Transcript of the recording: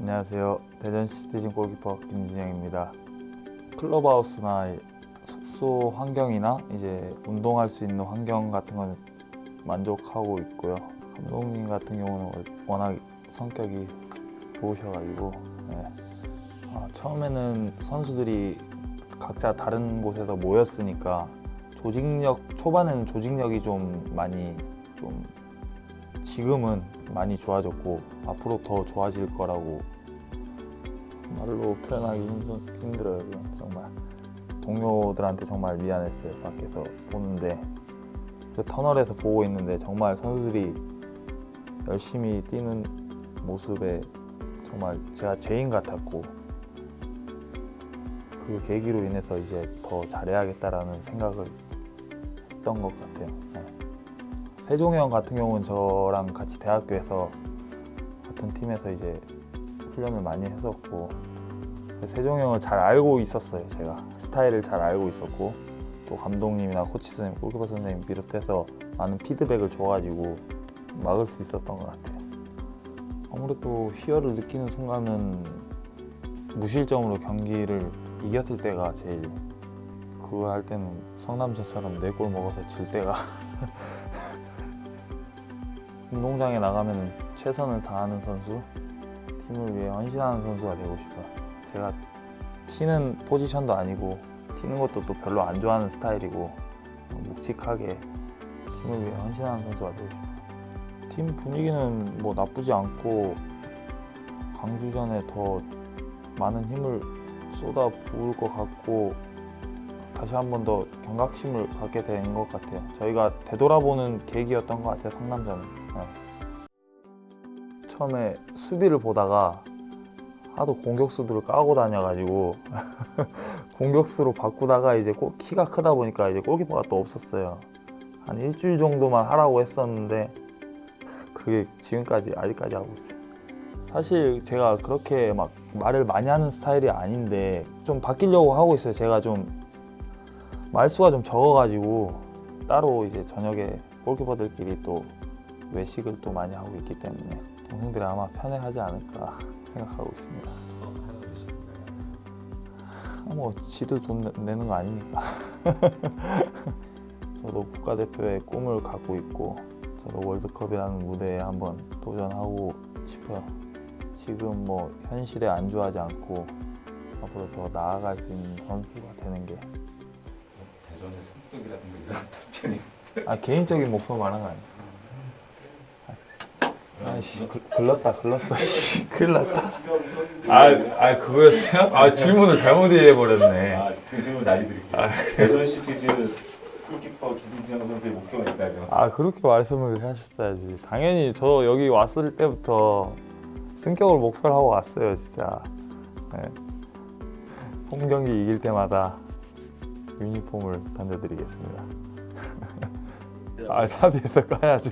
안녕하세요. 대전 시티즌 골키퍼 김진영입니다. 클럽하우스나 숙소 환경이나 이제 운동할 수 있는 환경 같은 건 만족하고 있고요. 감독님 같은 경우는 워낙 성격이 좋으셔가지고 네. 아, 처음에는 선수들이 각자 다른 곳에서 모였으니까 조직력 초반에는 조직력이 좀 많이 좀 지금은 많이 좋아졌고 앞으로 더 좋아질 거라고 말로 표현하기 힘들, 그건. 정말. 동료들한테 정말 미안했어요 밖에서 보는데. 그 터널에서 보고 있는데 정말 선수들이 열심히 뛰는 모습에 정말 제가 죄인 같았고 그 계기로 인해서 이제 더 잘해야겠다라는 생각을 했던 것 같아요. 네. 세종이 형 같은 경우는 저랑 같이 대학교에서 같은 팀에서 이제 훈련을 많이 했었고 세종이 형을 잘 알고 있었어요. 제가 스타일을 잘 알고 있었고 또 감독님이나 코치 선생님, 골키퍼 선생님 비롯해서 많은 피드백을 줘가지고 막을 수 있었던 것 같아요. 아무래도 희열을 느끼는 순간은 무실점으로 경기를 이겼을 때가 제일 그거 할 때는 성남전처럼 네 골 먹어서 질 때가 운동장에 나가면 최선을 다하는 선수, 팀을 위해 헌신하는 선수가 되고 싶어요. 제가 튀는 포지션도 아니고 튀는 것도 또 별로 안 좋아하는 스타일이고 묵직하게 팀을 위해 헌신하는 선수가 되고 싶어요. 팀 분위기는 뭐 나쁘지 않고 광주전에 더 많은 힘을 쏟아 부을 것 같고 다시 한 번 더 경각심을 갖게 된 것 같아요. 저희가 되돌아보는 계기였던 것 같아요. 성남전은. 네. 처음에 수비를 보다가 하도 공격수들을 까고 다녀가지고 공격수로 바꾸다가 이제 골- 키가 크다 보니까 이제 골키퍼가 또 없었어요. 한 일주일 정도만 하라고 했었는데 그게 지금까지 아직까지 하고 있어요. 사실 제가 그렇게 막 말을 많이 하는 스타일이 아닌데 좀 바뀌려고 하고 있어요. 제가 좀 말수가 좀 적어가지고 따로 이제 저녁에 골키퍼들끼리 또 외식을 또 많이 하고 있기 때문에 동생들이 아마 편해하지 않을까 생각하고 있습니다. 아, 뭐 지들 돈 내- 내는 거 아니니까. 저도 국가대표의 꿈을 갖고 있고 저도 월드컵이라는 무대에 한번 도전하고 싶어요. 지금 뭐 현실에 안주하지 않고 앞으로 더 나아갈 수 있는 선수가 되는 게대 전의 성격이라든가 이런 답변이 아, 개인적인 목표 말한 거 아니야. 아이씨, 글- 글렀다, 글렀어. 씨, 났다. 아, 아, 그거였어요? 아, 질문을 잘못 이해해버렸네. 아, 그 질문 다시 드릴게요. 대전 시티즈 골키퍼 김진영 선수의 목표가 있다면 아, 그렇게 말씀을 하셨어야지. 당연히 저 여기 왔을 때부터 승격을 목표로 하고 왔어요, 진짜. 네. 홈 경기 이길 때마다 유니폼을 던져드리겠습니다. 아, 사비에서 까야죠.